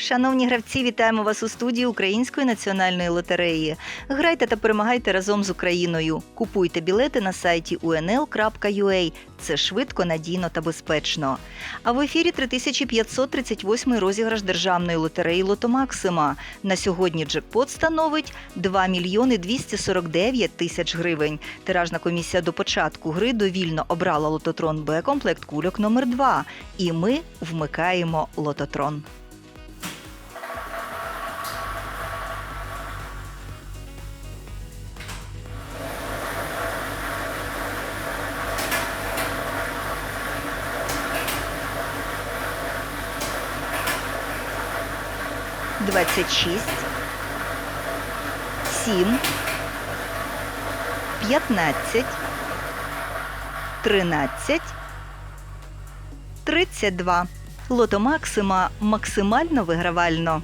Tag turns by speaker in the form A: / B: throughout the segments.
A: Шановні гравці, вітаємо вас у студії Української національної лотереї. Грайте та перемагайте разом з Україною. Купуйте білети на сайті unl.ua. Це швидко, надійно та безпечно. А в ефірі 3538 розіграш державної лотереї Лото Максима. На сьогодні джекпот становить 2 мільйони 249 тисяч гривень. Тиражна комісія до початку гри довільно обрала лототрон Б комплект кульок номер 2 І ми вмикаємо лототрон. Двадцять шість, сім, п'ятнадцять, тринадцять, тридцять два. Лото Максима максимально вигравально.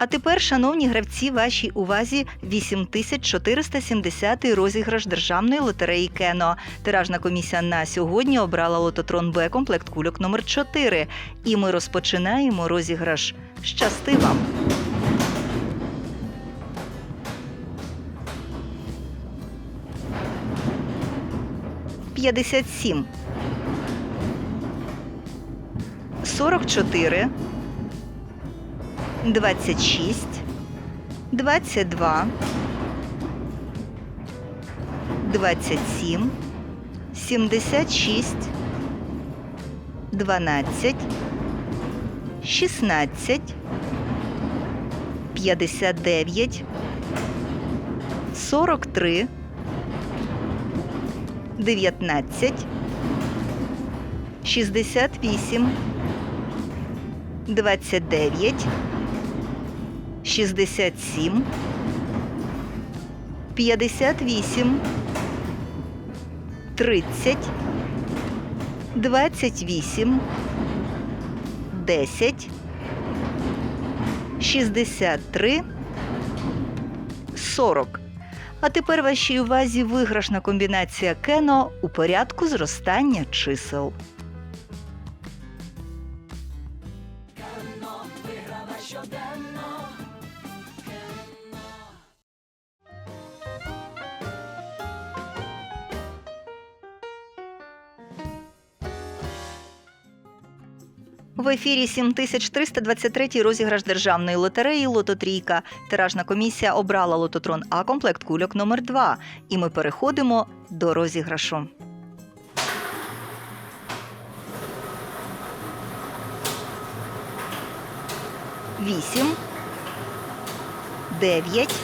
A: А тепер, шановні гравці, вашій увазі 8470 розіграш державної лотереї Кено. Тиражна комісія на сьогодні обрала лототрон Б комплект кульок номер 4 І ми розпочинаємо розіграш. Щасти вам! П'ятдесят сім. Сорок чотири. 26, 22, 27, 76, 12, 16, 59, 43, 19, 68, 29, 67, 58, 30, 28, 10, 63, 40. А тепер вашій увазі виграшна комбінація кено у порядку зростання чисел. В ефірі 7323 розіграш державної лотереї Лототрійка. Тиражна комісія обрала лототрон А комплект кульок номер 2 І ми переходимо до розіграшу. Вісім. Дев'ять.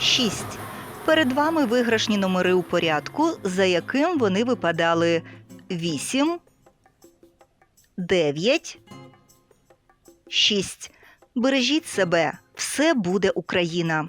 A: Шість. Перед вами виграшні номери у порядку, за яким вони випадали 8, 9, 6. Бережіть себе. Все буде Україна.